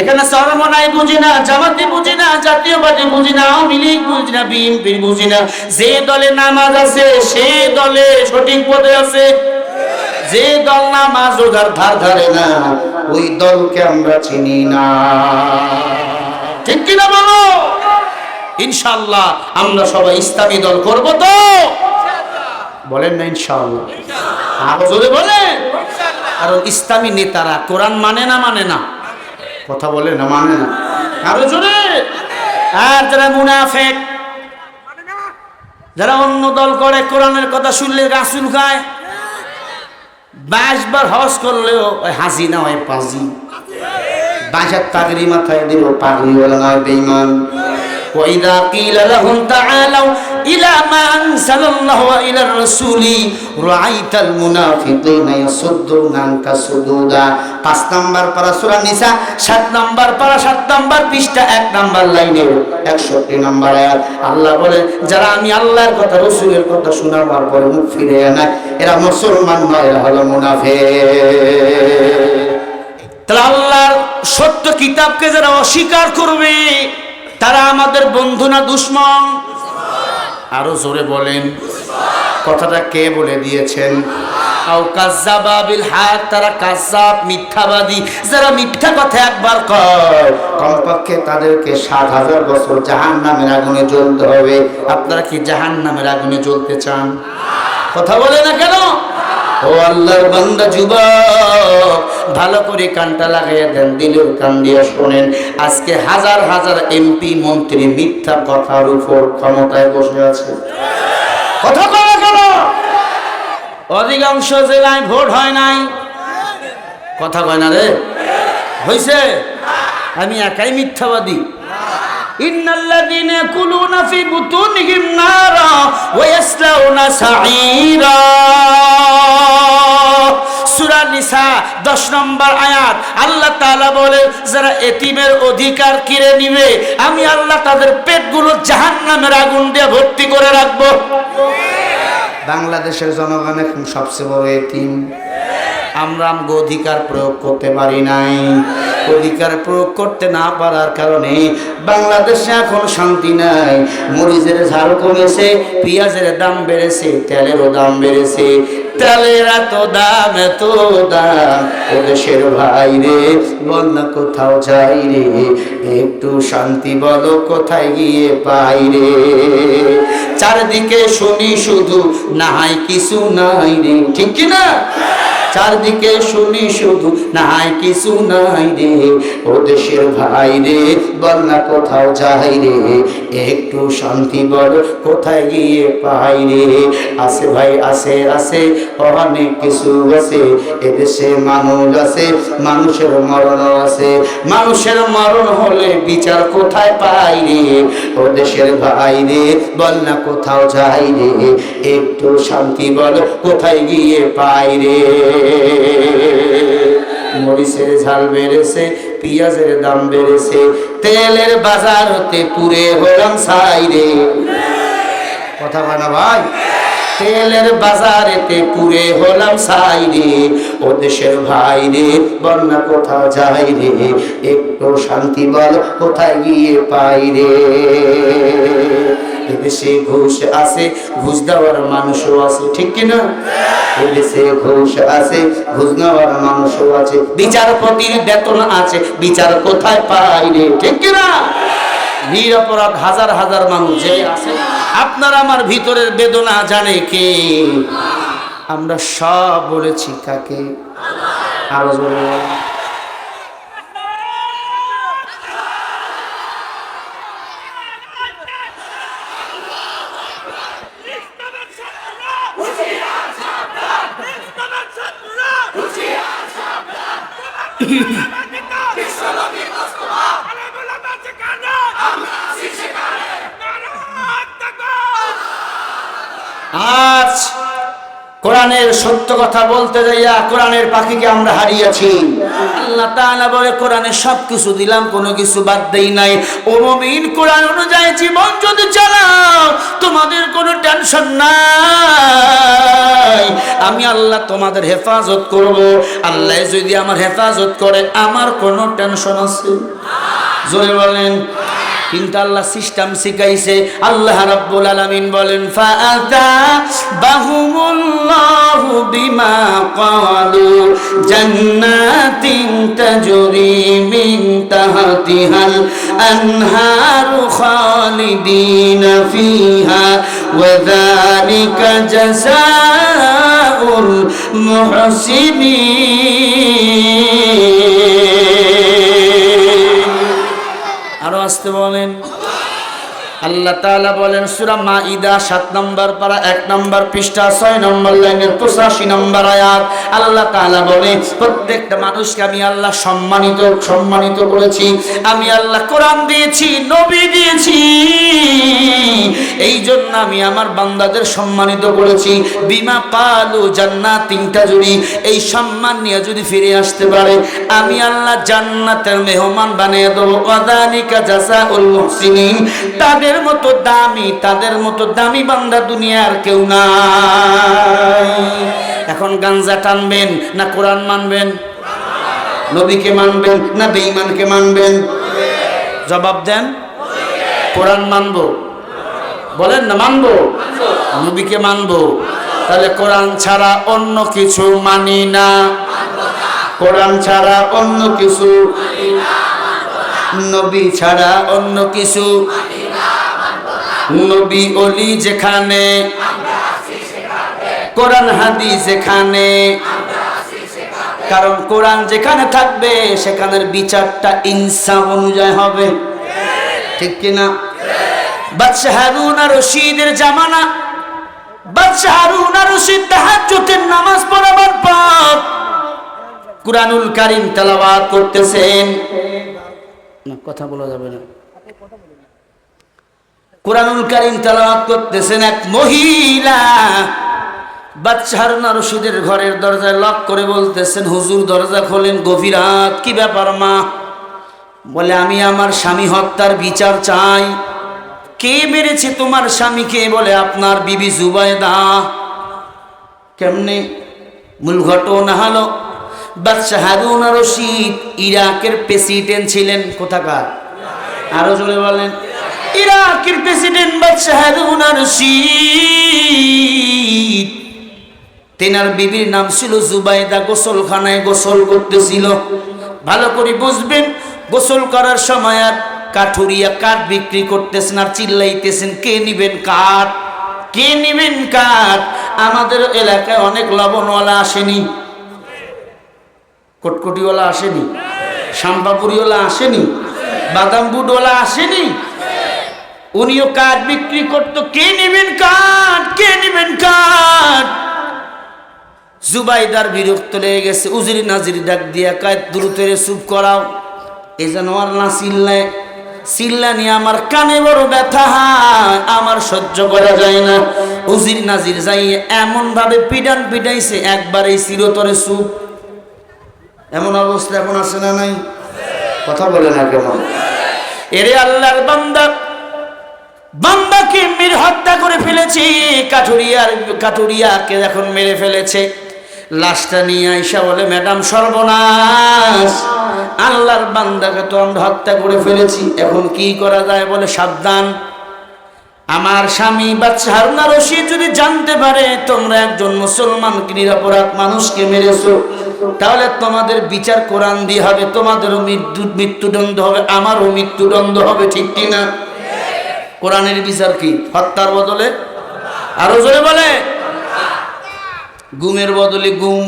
এখানে সরমনাই বুঝি না, জামাতি বুঝি না, জাতীয়বাদী বুঝি না, আওয়ামী লীগ বুঝি না, বিএনপি বুঝি না। যে দলে নামাজ আছে, সে দলে সঠিক পদে আছে। যে দল নামাজ রোজার ধার ধারে না, ওই দলকে আমরা চিনি না। ঠিক কিনা বলো? ইনশাল্লাহ আমরা সবাই ইসলামী দল করব তো। বলেন না ইনশাল্লাহ আরও জোরে বলেন। কারণ ইসলামী নেতারা কোরআন মানে না মানে না। কথা বলে না মানে না। আরও জোরে! আর যারা মুনাফেক, যারা অন্য দল করে, কোরআনের কথা শুনলে রাসুল খায় বাইশবার হজ করলেও ওই হাসি না হয় পাজি। বাইশার তাগরি মাথায় দিব পাগড়িওয়ালা নয় বেইমান ওইদা কিলা লাহুম তাআলাউ ইলা মা আনসালাল্লাহু ওয়া ইলা রাসূলি রাআইতাল মুনাফিকিনা ইয়াসুদ্দুনা পাঁচ নাম্বার পারা নিসা, সাত নাম্বার পারা, সাত নাম্বার পৃষ্ঠা, এক নাম্বার একষট্টি নাম্বার আয়াত। আল্লাহ বলে, যারা আমি আল্লাহর কথা, রসুলের কথা শোনাবার পরে মুখ ফিরে এরা মুসলমান নয় হলো তাহলে আল্লাহর সত্য কিতাবকে যারা অস্বীকার করবে, তারা আমাদের বন্ধু না দুশ্মন? আরও জোরে বলেন। কথাটা কে বলে দিয়েছেন? তারা মিথ্যাবাদী। যারা মিথ্যা কথা একবার তাদেরকে সাত হাজার বছর জ্বলতে হবে। আপনারা কি জাহান নামের আগুনে জ্বলতে চান? কথা বলে না কেন? ও আল্লাহর বান্দা যুবক, ভালো করে কানটা লাগাইয়া দেন দিলের কান দিয়ে শোনেন। আজকে হাজার হাজার এমপি মন্ত্রী মিথ্যা কথার উপর ক্ষমতায় বসে আছে। কথা কয় কেন? অধিকাংশ জেলায় ভোট হয় নাই। কথা কয় না রে? হইছে? আমি একাই মিথ্যাবাদী। ইন্নাল্লাযীনা নিসা 10 নম্বর আয়াত। আল্লাহ তালা বলে, যারা এতিমের অধিকার কিরে নিবে, আমি আল্লাহ তাদের পেটগুলো জাহান্নামের আগুন দিয়ে ভর্তি করে রাখব। বাংলাদেশের জনগণ এখন সবচেয়ে বড় এতিম। আমরা অধিকার প্রয়োগ করতে পারি নাই। অধিকার প্রয়োগ করতে না পারার কারণে বাংলাদেশে এখন শান্তি নাই। মরিচের ঝাল কমেছে, পেঁয়াজের দাম বেড়েছে, তেলেরও দাম বেড়েছে। তেলের এত দাম এত দাম, ও দেশের ভাই রে বল না কোথাও যাই রে। একটু শান্তি বলো, কোথায় গিয়ে পাই রে? চারদিকে শুনি শুধু, নাই কিছু নাই রে। ঠিক কি না চারদিকে শুনি শুধু, নাই কিছু নাই রে, ও দেশের ভাই রে না কোথাও যাই রে, একটু শান্তি বল, কোথায় গিয়ে পাই রে? আছে ভাই, আছে আছে, অনেক কিছু আছে, এদেশে মানুষ আছে, মানুষের মরণ আছে, মানুষের মরণ হলে বিচার কোথায় পাই রে? ও দেশের ভাই রে না কোথাও যাই রে, একটু শান্তি বল, কোথায় গিয়ে পাই রে? মরিচের ঝাল বেড়েছে, পেঁয়াজের দাম বেড়েছে, তেলের বাজার হতে পুরে হলাম সাইরে। কথা বানা ভাই? তেলের বাজারেতে পুরে হলাম সাইরে। ও দেশের ভাই রে বন্যা কোথাও যাই রে একটু শান্তি বল কোথায় গিয়ে পাই রে? এদেশে ঘুষ আছে, ঘুষ দেওয়ার মানুষও আছে, ঠিক কিনা এদেশে ঘুষ আছে, ঘুষ নেওয়ার মানুষও আছে, বিচারপতির বেতন আছে, বিচার কোথায় পাই রে, ঠিক কিনা নিরপরাধ হাজার হাজার মানুষ যে আছে, আপনার আমার ভিতরের বেদনা জানে কে? আমরা সব বলেছি কাকে? আরও আজ কোরআনের সত্য কথা বলতে যাইয়া কোরআনের পাখিকে আমরা হারিয়েছি। আল্লাহ তাআলা বলে, কোরআনে সব কিছু দিলাম, কোনো কিছু বাদ দেই নাই। ও মুমিন, কোরআন অনুযায়ী জীবন যদি চালাও, তোমাদের কোনো টেনশন নাই। আমি আল্লাহ তোমাদের হেফাজত করব। আল্লাহ যদি আমার হেফাজত করে, আমার কোনো টেনশন আছে? জোরে বলেন। কিন্তু আল্লাহ সিস্টেম শিখাইছে, আল্লাহ রাব্বুল আলামিন বলেন ফাআতা বাহুমুল্লাহু বিমা ক্বালু, জান্নাতিন তাজরি মিন তাহতিহাল আনহারু খালিদিনা ফিহা, ওয়া যালিকা জাযাউল মুহসিনিন। আসতে বলেন। আল্লাহ তাআলা বলেন, সূরা মাইদা 7 নম্বর পারা 1 নম্বর পৃষ্ঠা 6 নম্বর লাইনের 85 নম্বর আয়াত। আল্লাহ তাআলা বলে প্রত্যেকটা মানুষকে আমি আল্লাহ সম্মানিত সম্মানিত করেছি। আমি আল্লাহ কোরআন দিয়েছি, নবী দিয়েছি। এই জন্য আমি আমার বান্দাদের সম্মানিত করেছি। বিমা পালু জান্নাত তিনটা জুড়ি এই সম্মান নিয়ে যদি ফিরে আসতে পারে, আমি আল্লাহ জান্নাতের মেহমান বানিয়ে দেবো। অদানিকা জাসাউল মুহসিনিন। তাদের মতো দামি, তাদের মতো দামি বান্দা দুনিয়ার কেউ নাই। এখন গাঞ্জা টানবেন না কোরআন মানবেন? নবীকে মানবেন না বেঈমানকে মানবেন? জবাব দেন। কোরআন মানবো। বলেন না, মানবো? নবীকে মানবো। তাহলে কোরআন ছাড়া অন্য কিছু মানি না। কোরআন ছাড়া অন্য কিছু নবী ছাড়া অন্য কিছু নবী অলি যেখানে, কোরআন হাদিস যেখানে, কারণ কোরআন যেখানে থাকবে, সেখানের বিচারটা ইনসাফ অনুযায়ী হবে। ঠিক কিনা? আর জামানা নামাজ পড়াবার পর করতেছেন। কথা বলা যাবে না। কোরআনুল কারীম তেলাওয়াত করতেছেন এক মহিলা। বাচ্চা হারুনা রশিদের ঘরের দরজায় লক করে বলতেছেন, হুজুর, দরজা খোলেন গভীর রাত, কি ব্যাপার মা? বলে, আমি আমার স্বামী হত্যার বিচার চাই। কে মেরেছে তোমার স্বামীকে? বলে, আপনার বিবি জুবায়দা। কেমনে? মূল ঘটনা হলো, বাদশাহ হারুন রশিদ ইরাকের প্রেসিডেন্ট ছিলেন কোথাকার? আরও জোরে বলেন। ইরাকের প্রেসিডেন্ট বাদশাহ হারুন রশিদ তেনার বিবির নাম ছিল জুবাইদা গোসলখানায় গোসল করতেছিল। ভালো করে বুঝবেন গোসল করার সময় আর কাঠুরিয়া কাঠ বিক্রি করতেছেন আর চিল্লাইতেছেন কে নিবেন কাঠ? কে নিবেন কাঠ? আমাদের এলাকায় অনেক লবণওয়ালা আসেনি। কটকটিওয়ালা আসেনি। শাম্পাপুরিওয়ালা আসেনি। বাদাম বুটওয়ালা আসেনি। উনিও কাঠ বিক্রি করতো। কে নেবেন কাঠ? কে নেবেন কাঠ? জুবাইদার বিরক্ত লেগে গেছে। উজিরি নাজির ডাক দিয়া কায় দ্রুতের চুপ করাও। এই যেন আর না চিল্লায়। চিল্লা নিয়ে আমার কানে বড় ব্যথা আমার সহ্য করা যায় না। উজির নাজির যাই এমন ভাবে পিডান পিটাইছে, একবার এই চিরতরে চুপ। এমন অবস্থা এখন আছে না নাই? কথা বলে না কেমন? এরে আল্লাহর বান্দা বান্দাকে মেরে হত্যা করে ফেলেছে। কাঠুরিয়ার কাঠুরিয়াকে এখন মেরে ফেলেছে। লাশটা নিয়ে আইসা বলে, ম্যাডাম, সর্বনাশ। আল্লাহর বান্দাকে তো আমরা হত্যা করে ফেলেছি। এখন কি করা যায়? বলে, সাবধান। আমার স্বামী বাচ্চা হারুনা রশিদ যদি জানতে পারে, তোমরা একজন মুসলমানকে নিরাপরাধ মানুষকে মেরেছো? তাহলে তোমাদের বিচার কোরআন দিয়ে হবে। তোমাদেরও মৃত্যু, মৃত্যুদণ্ড হবে। আমারও মৃত্যুদণ্ড হবে, ঠিক কিনা? কোরআনের বিচার কি? হত্যার বদলে? আরও জোরে বলে। গুমের বদলে গুম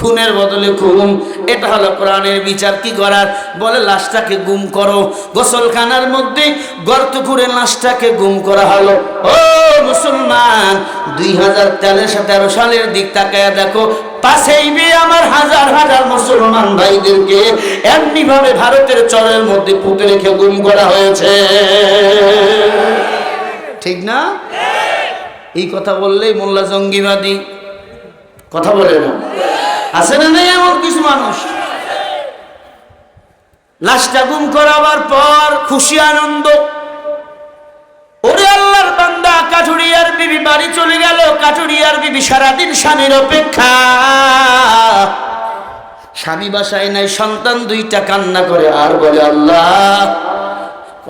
খুনের বদলে খুন এটা হলো প্রাণের বিচার, কি করার? বলে লাশটাকে গুম করো। গোসলখানার মধ্যে গর্ত করে লাশটাকে গুম করা হলো। ও মুসলমান, দুই হাজার তেরো সালের দিক তাকায় দেখো, পাশেই বিয়ে আমার হাজার হাজার মুসলমান ভাইদেরকে এমনি ভাবে ভারতের চরের মধ্যে পুঁতে রেখে গুম করা হয়েছে। ঠিক না? এই কথা বললেই মোল্লা জঙ্গিবাদী। কথা বলে না। আছে না নেই এমন কিছু মানুষ? লাশটা গুম করাবার পর খুশি, আনন্দ। ওরে আল্লাহর বান্দা, কাঠুরিয়ার বিবি বাড়ি চলে গেল। কাঠুরিয়ার বিবি সারাদিন স্বামীর অপেক্ষা। স্বামী বাসায় নাই, সন্তান দুইটা কান্না করে, আর বলে, আল্লাহ,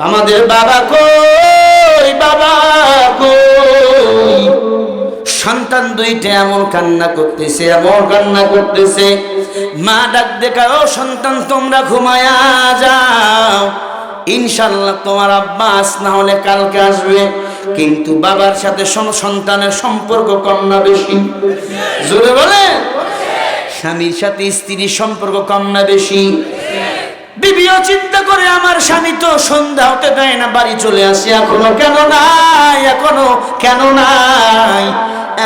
আমাদের বাবা কই বাবা কই? সন্তান দুইটা এমন কান্না করতেছে, এমন কান্না করতেছে। মা ডাক দেখা ও সন্তান, তোমরা ঘুমায়া যাও। ইনশাল্লাহ তোমার আব্বা আস না হলে কালকে আসবে। কিন্তু বাবার সাথে সন- সন্তানের সম্পর্ক কম না বেশি। জোরে বলে স্বামীর সাথে স্ত্রীর সম্পর্ক কম না বেশি। বিবিও চিন্তা করে, আমার স্বামী তো সন্ধ্যা হতে দেয় না, বাড়ি চলে আসে, এখনও কেন নাই, এখনও কেন নাই?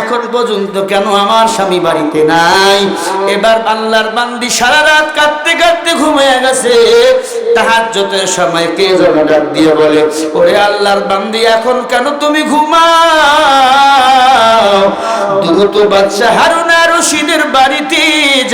এখন পর্যন্ত কেন আমার স্বামী বাড়িতে নাই? এবার আল্লাহর বান্দি সারা রাত কাঁদতে কাঁদতে ঘুমিয়ে গেছে। তাহাজ্জতের সময় কে যেন ডাক দিয়ে বলে, ওরে আল্লাহর বান্দি, এখন কেন তুমি ঘুমাও? দ্রুত বাচ্চা হারুনা রশিদের বাড়িতে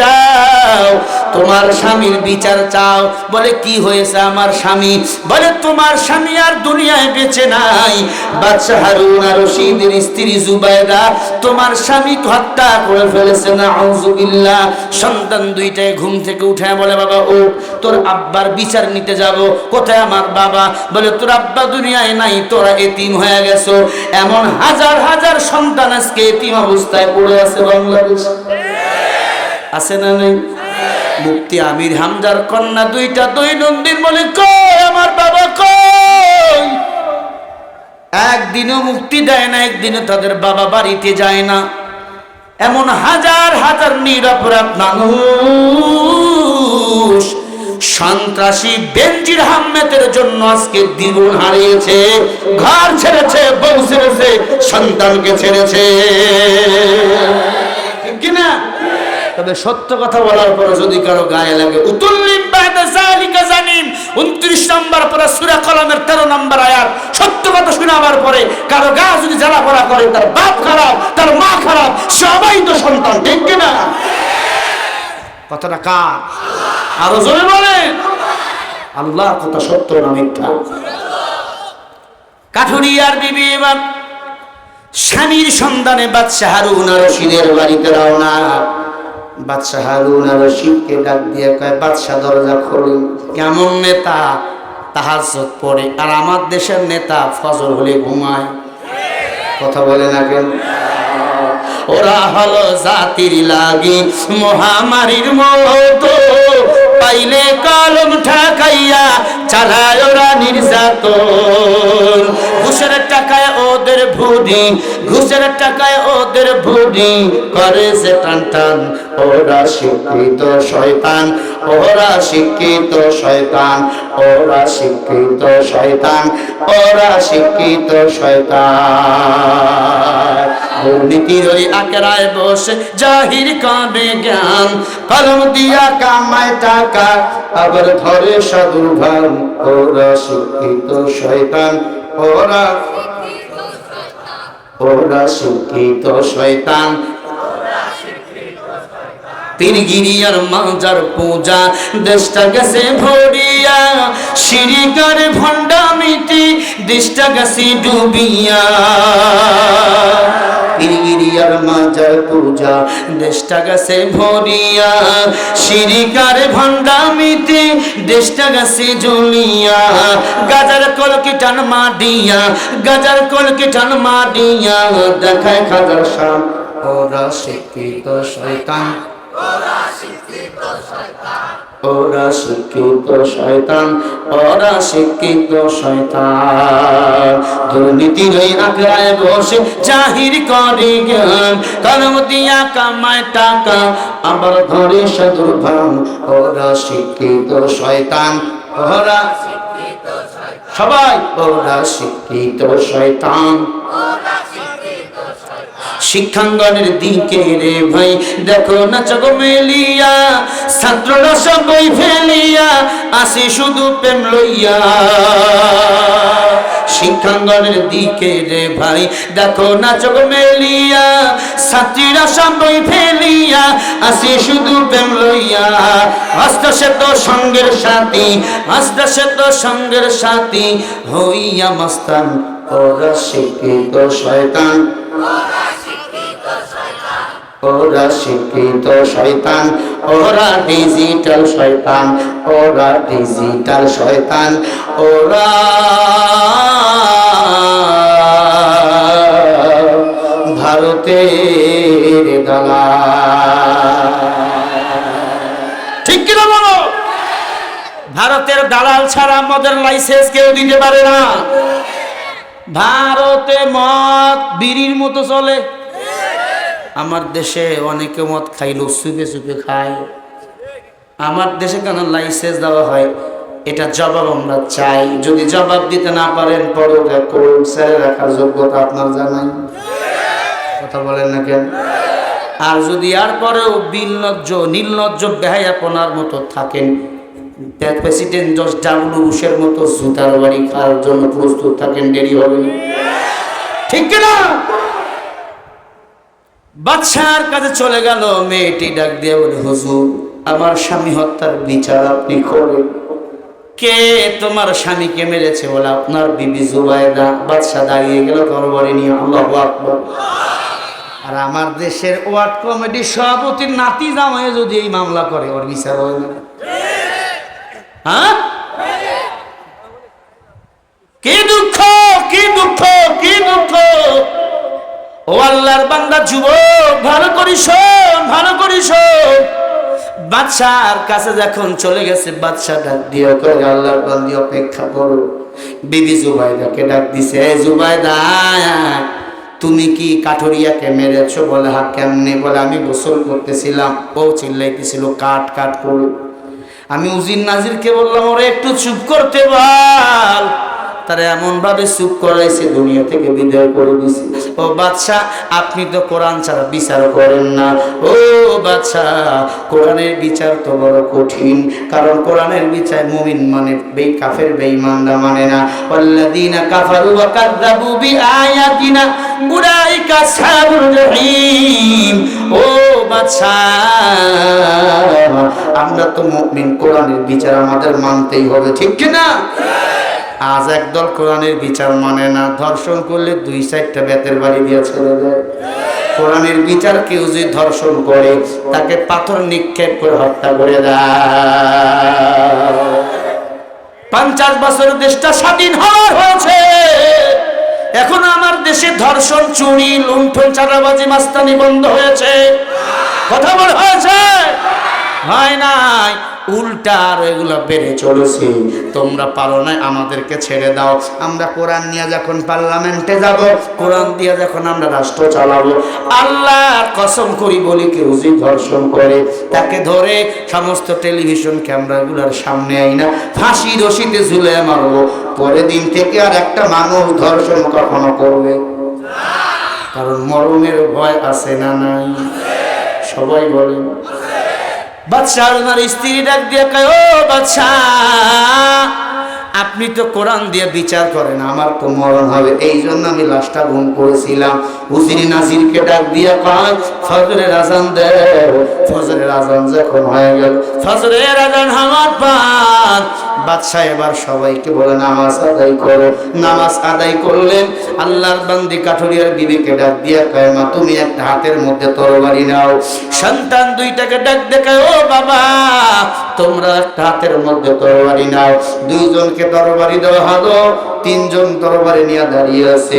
যাও। তোমার স্বামীর বিচার চাও। বলে, কি হয়েছে আমার স্বামী? বলে, তোমার স্বামী আর দুনিয়ায় বেঁচে নাই। বাচ্চা হারুন আর রশিদের স্ত্রী জুবাইদা তোমার স্বামী হত্যা করে ফেলেছে না আউযুবিল্লাহ সন্তান দুইটায় ঘুম থেকে উঠে বলে, বাবা ও তোর আব্বার বিচার নিতে যাব। কোথায় আমার বাবা? বলে, তোর আব্বা দুনিয়ায় নাই, তোরা এতিম হয়ে গেছো। এমন হাজার হাজার সন্তান আজকে এতিম অবস্থায় পড়ে আছে বাংলাদেশ। আছে না নেই? মুক্তি আমির হামজার কন্যা দুইটা দৈনন্দিন বলে, কই আমার বাবা, কই? একদিনও মুক্তি দেয় না, একদিনও তাদের বাবা বাড়িতে যায় না। এমন হাজার হাজার নিরপরাধ মানুষ সন্ত্রাসী বেঞ্জির আহমেদের জন্য আজকে দ্বিগুণ হারিয়েছে। ঘর ছেড়েছে, বউ ছেড়েছে, সন্তানকে ছেড়েছে। কিনা? তবে সত্য কথা বলার পরে যদি কারও গায়ে লাগে, উতুল্লিম বাদা জালিকা জানিম। 29 নম্বর পরে সূরা কলমের 13 নম্বর আয়াত। সত্য কথা শোনাবার পরে কারও গা যদি জ্বালা পড়া করে, তার বাপ খারাপ, তার মা খারাপ, সবাই তো সন্তান, ঠিক কিনা কথাটা কার? আরও জোরে বলেন। আল্লাহ কথা সত্য না মিথ্যা? কাঠুরিয়ার বিবি এবার স্বামীর সন্ধানে বাদশাহ হারুন রশিদের বাড়িতে রওনা। বাদশাহ হারুন আর রশিদকে ডাক দিয়ে কয়, বাদশাহ দরজা খুলুন কেমন নেতা? তাহাজত পড়ে। আর আমার দেশের নেতা ফজর হলে ঘুমায়। কথা বলে না কেন? ওরা হলো জাতির লাগি, মহামারীর মতো। পাইলে কলম ঠাকাইয়া চালায় ওরা নির্যাতন। ঘুষের টাকায় ওদের ভুডি, ঘুষের টাকায় ওদের ভুডি। করে সে টান টান, ওরা শিক্ষিত শয়তান, ওরা শিক্ষিত শয়তান, ওরা শিক্ষিত শয়তান, ওরা শিক্ষিত শয়তান। দুর্নীতির ওই আকেরায় বসে জাহির কাবে জ্ঞান, কলম দিয়া কামায় টাকা আবার ধরে সাধুর ভান, ওরা শিক্ষিত শয়তান, ওরা ওরা শিক্ষিত শয়তান। মাজার পূজা, দেশটা গেছে ভরিয়া দেশটা গেছে ডুবিয়া। পীরগিরিয়ার মাজার পূজা। দেশটা গেছে ভরিয়া সিঁড়িকার ভণ্ডামিতি দেশটা গেছে জ্বলিয়া। গাজার কলকি টান মাডিয়া গাজার কলকি টান মাডিয়া দেখায় খাজার শাম ওরা শিক্ষিত শয়তান। ওরা শিক্ষিত শয়তান। ওরা শিক্ষিত শয়তান দুর্নীতির ওই আগ্রায় বসে জাহির করে জ্ঞান, কলম দিয়া কামায় টাকা, আবার ধরে সাধুর ভান। ওরা শিক্ষিত শয়তান, ওরা সবাই, ওরা শিক্ষিত শয়তান। শিক্ষাঙ্গনের দিকে রে ভাই। দেখো না চগ মেলিয়া, ছাত্ররা সবাই ফেলিয়া, আসি শুধু প্রেম লইয়া। শিক্ষাঙ্গনের দিকে রে ভাই, দেখো না চোখ মেলিয়া, ছাত্রীরা সবই ফেলিয়া, আসি শুধু প্রেম লইয়া। হস্ত সে তো সঙ্গের সাথী হস্ত সে তো সঙ্গের সাথী, হইয়া মস্তান ওরা শিক্ষিত শয়তান। ওরা শিক্ষিত শয়তান, ওরা ডিজিটাল শয়তান, ওরা ডিজিটাল শয়তান, ওরা ভারতের দালা ঠিক কিনা বলো? ভারতের দালাল ছাড়া মদের লাইসেন্স কেউ দিতে পারে না। ভারতে মদ, বিড়ির মতো চলে। আমার দেশে অনেকে মদ খাইলো, সুপে সুপে খায়। আমার দেশে কেন লাইসেন্স দেওয়া হয়? এটা জবাব আমরা চাই। যদি জবাব দিতে না পারেন পরে কোর্ট স্যারে রাখার যোগ্যতা আপনার জানাই। কথা বলেন না কেন? আর যদি আর পরেও নির্লজ্জ, বেহায়াপনার মতো থাকেন প্রেসিডেন্ট জর্জ ডাব্লু বুশের মতো জুতার বাড়ি খাওয়ার জন্য প্রস্তুত থাকেন, দেরি হবে ঠিক কিনা? বাদশার কাছে চলে গেল, মেয়েটি ডাক দিয়ে বলে, হুজুর, আমার স্বামী হত্যার বিচার আপনি করেন। কে তোমার স্বামীকে মেরেছে বলে আপনার বিবি জুবাইদা বাদশা দাঁড়িয়ে গেল তরবারি নিয়ে? আল্লাহ আকবর। আর আমার দেশের ওয়ার্ড কমিটির সভাপতির নাতি জামাই যদি এই মামলা করে, ওর বিচার হয় না। হ্যাঁ? কি দুঃখ কি দুঃখ কি দুঃখ? ও আল্লাহর বান্দা, যুবক, ভালো করি শোন, ভালো করি শোন। বাদশার কাছে যখন চলে গেছে বাদশা ডাক দিয়ে করে আল্লাহর বান্দি, অপেক্ষা করো। বিবি জুবাইদাকে ডাক দিছে "এই জুবাইদা তুমি কি কাঠরিয়াকে মেরেছো বলে? হা, কেমনে বলে? আমি গোসল করতেছিলাম, ও চিল্লাইতেছিল, কাট কাট করে। আমি উজির নাজিরকে বললাম, ওরে, একটু চুপ করতে বল। তারা এমন ভাবে চুপ করাইছে, দুনিয়া থেকে বিদায় করে দিছে। ও বাদশা, আপনি তো কোরআন ছাড়া বিচার করেন না। ও বাদশা, কোরআনের বিচার তো বড় কঠিন, কারণ কোরআনের বিচার মুমিন মানে বে কাফের বেঈমানরা মানে না। ওয়াল্লাযীনা কাফারু ওয়া কাযযাবু বিআয়াতিনা, উলাইকা আসহাবুল জাহিম। ও বাদশা, আমরা তো মুমিন, কোরআনের বিচার আমাদের মানতেই হবে, ঠিক কি না আজ একদল কোরআনের বিচার মানে না। ধর্ষণ করলে দুই চারটা বেতের বাড়ি দিয়ে ছেড়ে দেয়। কোরআনের বিচার কেউ যদি ধর্ষণ করে, তাকে পাথর নিক্ষেপ করে হত্যা করে দেয়। পঞ্চাশ বছর দেশটা স্বাধীন হওয়ার হয়েছে। এখন আমার দেশে ধর্ষণ, চুরি, লুণ্ঠন, চাঁদাবাজি, মাস্তানি বন্ধ হয়েছে। কথা বলা হয়েছে। হয় নাই? উল্টা আর এগুলো বেড়ে চলেছে। তোমরা পারো না আমাদেরকে ছেড়ে দাও। আমরা কোরআন নিয়ে যখন পার্লামেন্টে যাব, কোরআন দিয়ে যখন আমরা রাষ্ট্র চালাবো, আল্লাহর কসম করি বলি কেউ যে ধর্ষণ করে, তাকে ধরে সমস্ত টেলিভিশন ক্যামেরাগুলোর সামনে আই না ফাঁসি রশিতে ঝুলে মারবো। পরের দিন থেকে আর একটা মানুষ ধর্ষণ কখনো করবে। কারণ মরণের ভয় আছে না নাই? সবাই বলে বাদশাহ ওনার স্ত্রী ডাক দিয়ে কয়, ও বাদশাহ, আপনি তো কোরআন দিয়ে বিচার করেন, আমার তো মরণ হবে। এই জন্য আমি লাশটা গুম করেছিলাম। হুসিনী নাজিরকে ডাক দিয়ে কয় ফজরের আজান দে ফজরের আজান যখন হয়ে গেল ফজরের আজান হওয়ার পর বাদশাহ এবার সবাইকে বলে, নামাজ আদায় করো। নামাজ আদায় করলেন। আল্লাহর বান্দি কাঠুরিয়ার বিবিকে ডাক দিয়ে কয়, মা, তুমি একটা হাতের মধ্যে তরবারি নাও। সন্তান দুইটাকে ডাক দেখায় ও বাবা, তোমরা একটা হাতের মধ্যে তরবারি নাও। দুইজনকে তরবারি দেওয়া হলো, তিনজন তরবারি নিয়ে দাঁড়িয়ে আছে।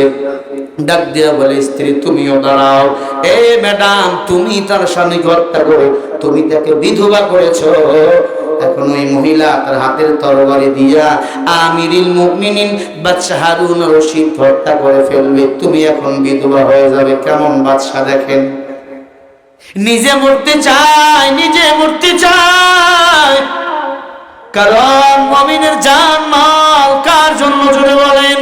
ডাক দিয়া বলে, স্ত্রী, তুমিও দাঁড়াও। এ ম্যাডাম, তুমি তার স্বামীকে হত্যা করে, তুমি তাকে বিধবা করেছ। এখন ওই মহিলা তার হাতের তরবারি দিয়া আমিরিল মুমিনিন বাদশাহ হারুন রশিদ হত্যা করে ফেলবে। তুমি এখন বিধবা হয়ে যাবে। কেমন বাদশাহ দেখেন? নিজে মরতে চায়, নিজে মরতে চায়। কারণ মমিনের জান মাল কার জন্য জুড়ে বলেন?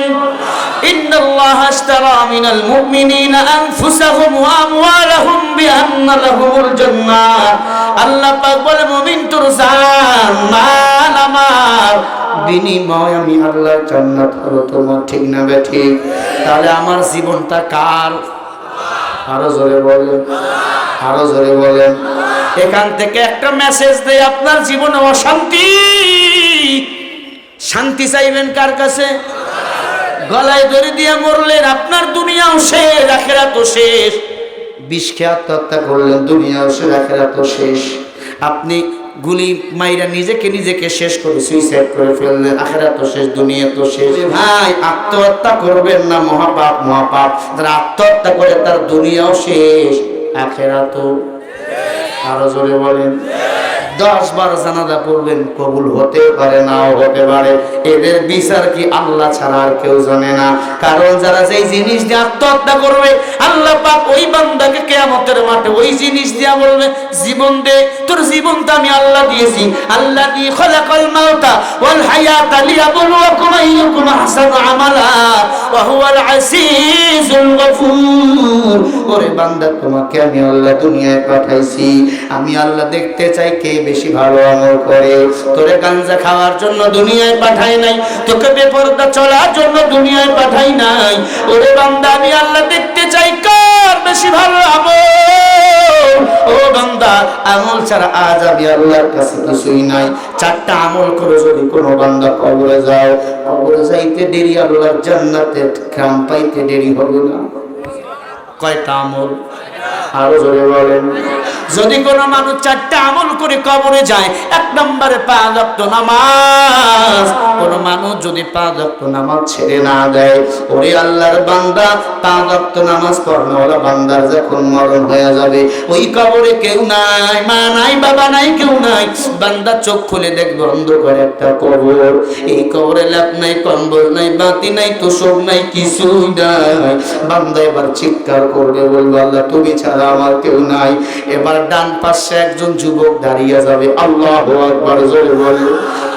إن الله اشترى من المؤمنين أنفسهم وأموالهم بأن لهم الجنة আল্লাহ পাক বলে মুমিন তোর জান মাল আমার বিনিময় আমি আল্লাহর জান্নাত হলো তোমার ঠিক না বে ঠিক তাহলে আমার জীবনটা কার আরো জোরে বলেন আরো জোরে বলেন এখান থেকে একটা মেসেজ দেয় আপনার জীবনে অশান্তি শান্তি চাইবেন কার কাছে গলায় দড়ি দিয়ে মরলেন আপনার দুনিয়াও শেষ আখেরা তো শেষ। বিষ খেয়ে আত্মহত্যা করলেন দুনিয়াও শেষ আখেরা তো শেষ। আপনি গুলি মাইরা নিজেকে নিজেকে শেষ করে সুইসাইড করে ফেললেন আখেরা তো শেষ দুনিয়া তো শেষ ভাই আত্মহত্যা করবেন না মহাপাপ মহাপাপ। যারা আত্মহত্যা করে তার দুনিয়াও শেষ আখেরা তো আরও জোরে বলেন। দশ বার জানাজা পড়বেন, কবুল হতে পারে, নাও হতে পারে। এদের বিচার কি আল্লাহ ছাড়া আর কেউ জানে না। কারণ যারা যেই জিনিস দিয়ে আত্মহত্যা করবে, আল্লাহ পাক ওই বান্দাকে কেয়ামতের মাঠে ওই জিনিস দিয়া বলবে, জীবন দে, তোর জীবনটা আমি আল্লাহ দিয়েছি। আল্লাহ দিয়ে খলাকাল মাউতা ওয়াল হায়াতা লিয়াবলুয়াকুম আইয়ুকুম আহসানু আমালা, ওয়া হুয়াল আসিজুল গফুর। ওরে বান্দা, তোমাকে আমি আল্লাহ দুনিয়ায় পাঠাইছি। আমি আল্লাহ দেখতে চাই কে বেশি ভালো আমল করে। তোরে গাঞ্জা খাওয়ার জন্য দুনিয়ায় পাঠাই নাই, তোকে বেপরদা চলার জন্য দুনিয়ায় পাঠাই নাই। ওরে বান্দা, আমি আল্লাহ দেখতে চাই কার বেশি ভালো আমল? ও বান্দা, আমল ছাড়া আজ আমি আল্লাহর কাছে কিছুই নাই। চারটা আমল করে যদি কোনো বান্দা কবরে যাও, কবরে যাইতে দেরি, আল্লাহর জান্নাতে খাম পাইতে দেরি হবে না। কয়টা আমল? আরও জোরে বলেন। যদি কোনো মানুষ চারটা আমল করে কবরে যায়, এক নম্বরে পা রক্ত নামাজ। কোন মানুষ যদি পা রক্ত নামাজ ছেড়ে না দেয়, ওরে আল্লাহর বান্দা পা রক্ত নামাজ পড়নেওয়ালা বান্দার যখন মরণ হয়ে যাবে, ওই কবরে কেউ নাই, মা নাই, বাবা নাই, কেউ নাই। বান্দা চোখ খুলে দেখবে, অন্ধকার একটা কবর। এই কবরে ল্যাপ নাই, কম্বল নাই, বাতি নাই, তোষক নাই, কিছুই নাই। বান্দা এবার চিৎকার করবে, বলব, আল্লাহ, তুমি ছাড়া আমার কেউ নাই। এবার ডান পাশে একজন যুবক দাঁড়িয়ে যাবে। আল্লাহ বলবে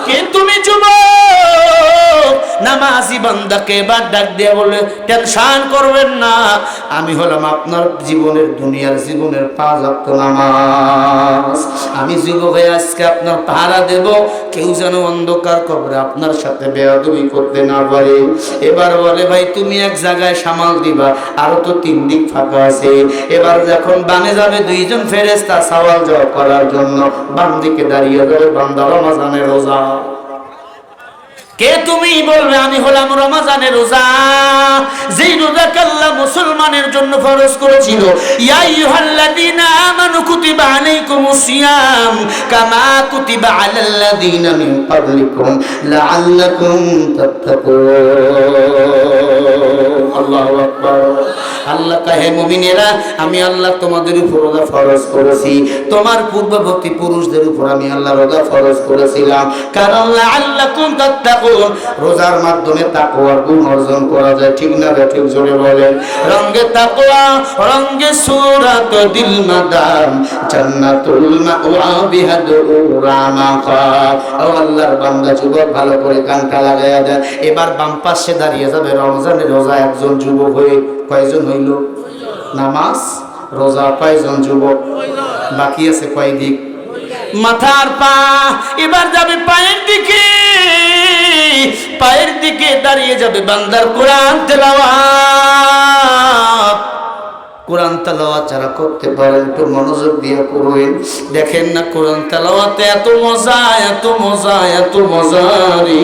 কে তুমি যুবক? নামাজি বান্দাকে এবার ডাক দিয়ে বলে, টেনশন করবেন না, আমি হলাম আপনার জীবনের, দুনিয়ার জীবনের পাঁচ অক্ট নামাজ। আমি যুবক হয়ে আজকে আপনার পাহারা দেব, কেউ যেন অন্ধকার কবরে আপনার সাথে বেয়াদবি করতে না পারে। এবার বলে, ভাই, তুমি এক জায়গায় সামাল দিবা, আরও তো তিন দিক ফাঁকা আছে। এবার যখন বামে যাবে, দুইজন ফেরেস্তা সওয়াল জবাব করার জন্য বাম দিকে দাঁড়িয়ে যাবে বান্দা রমাজানের রোজা। কে তুমি বলবে আমি হলাম রমাজানের রোজা যেই রোজা কাল্লা মুসলমানের জন্য ফরজ করেছিল। ইয়া আইয়ুহাল্লাযীনা আমানু কুতিবা আলাইকুমুস সিয়াম কামা কুতিবা আলাল্লাযীনা মিন ক্বাবলিকুম লাআল্লাকুম তাত্তাকুন। আল্লাহু আকবার। আল্লাহ কাহে মুমিনেরা আমি আল্লাহ তোমাদের উপর রোজা ফরজ করেছি। তোমার পূর্ববর্তী পুরুষদের উপর আমি আল্লাহ রোজা ফরজ করেছিলাম। কারণ আল্লাকুম তাত্তাকুন রোজার মাধ্যমে গুণ অর্জন করা যায়, ঠিক না ঠিক জোরে বলেন। রঙ্গে রঙ্গে সূরাত দিল মাদাম, জান্নাতুল মাওয়া বিহাদুরামাকা ও আল্লাহর বান্দা, যুবক, ভালো করে কানটা দেয় এবার বাম পাশে দাঁড়িয়ে যাবে রমজানের রোজা, একজন যুবক হয়ে কয়জন হইল? নামাজ, রোজা, কয়জন যুবক? বাকি আছে কয় দিক মাথার পা, এবার যাবে পায়ের দিকে। পায়ের দিকে দাঁড়িয়ে যাবে বান্দার কোরআন তেলাওয়াত। কোরআন তেলাওয়াত যারা করতে পারেন একটু মনোযোগ দিয়ে করবেন দেখেন না কোরআন তেলাওয়াতে এত মজা এত মজা এত মজা রে।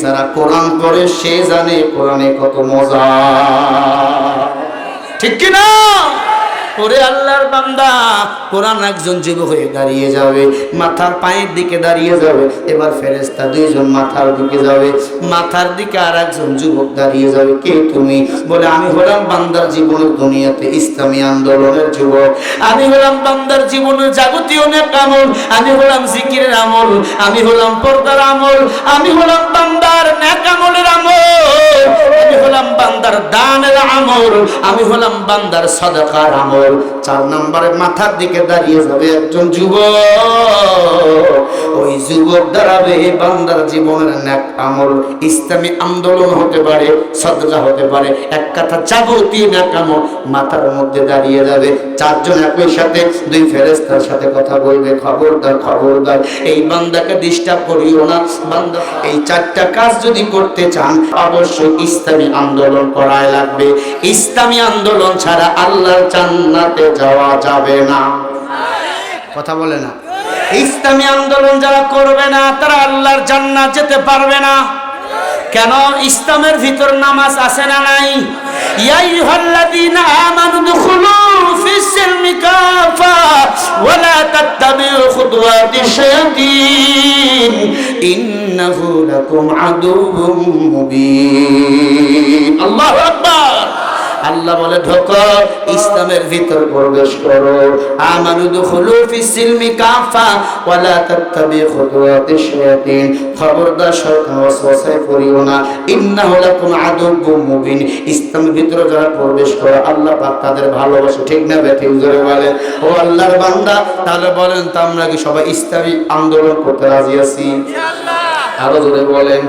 যারা কোরআন পড়ে, সে জানে কোরআনে কত মজা। ঠিক কি না ওরে আল্লাহর বান্দা, কোরআন একজন যুবক হয়ে দাঁড়িয়ে যাবে, মাথার পায়ের দিকে দাঁড়িয়ে যাবে, এবার ফেরেস্তা দুইজন মাথার দিকে যাবে, মাথার দিকে আর একজন যুবক দাঁড়িয়ে যাবে, কে তুমি? বলে, আমি হলাম বান্দার জীবনের দুনিয়াতে ইসলামী আন্দোলনের যুবক। আমি হলাম বান্দার জীবনের যাবতীয় নেক আমল আমি হলাম জিকিরের আমল, আমি হলাম পর্দার আমল, আমি হলাম বান্দার নেক আমলের আমল। আমি হলাম বান্দার দানের আমল, আমি হলাম বান্দার সদকার আমল। চার নম্বরে মাথার দিকে দাঁড়িয়ে যাবে একজন যুবক। ওই যুবক দাঁড়াবে বান্দার জীবনের আমল। ইসলামী আন্দোলন হতে পারে, সদকা হতে পারে, এক কথা যাবতীয় ন্যাক আমল মাথার মধ্যে দাঁড়িয়ে যাবে। চারজন একই সাথে, দুই ফেরেস্তার সাথে কথা বলবে, খবরদার খবরদার। এই বান্দাকে ডিস্টার্ব করিও না। বান্দা, এই চারটা কাজ যদি করতে চান, অবশ্যই ইসলামী আন্দোলন করায় লাগবে। ইসলামী আন্দোলন ছাড়া আল্লাহর জান্নাতে যাওয়া যাবে না। কথা বলে না। ইসলামী আন্দোলন যারা করবে না, তারা আল্লাহর জান্নাত যেতে পারবে না। কেন ইসলামের ভিতর নামাজ আছে না নাই? ইয়া আইয়ুহাল্লাযীনা আমানু দুখুলু ফিস সিলমি কাফা ওয়া লা তাত্তাবিউ খুতুওয়াতিশ শায়াতিন। ইন্নাহু লাকুম আদুউম মুবিন। আল্লাহ বলে ঢোকো ইসলামের ভিতর প্রবেশ করো। আমানু দুখুলু ফিস সিলমি কাফা ওয়ালা তাত্তাবি শায়াতিন। খবরদার শয়তান ওয়াসওয়াসায় পড়িও না। ইন্নাহু লাকুম মুবিন। ইসলামের ভিতরে যারা প্রবেশ করে আল্লাহ পাক তাদের ভালোবাসে। ঠিক না জোরে বলেন। ও আল্লাহর বান্দা তাহলে বলেন তো আমরা কি সবাই ইসলামী আন্দোলন করতে রাজি আছি? আরও জোরে বলেন।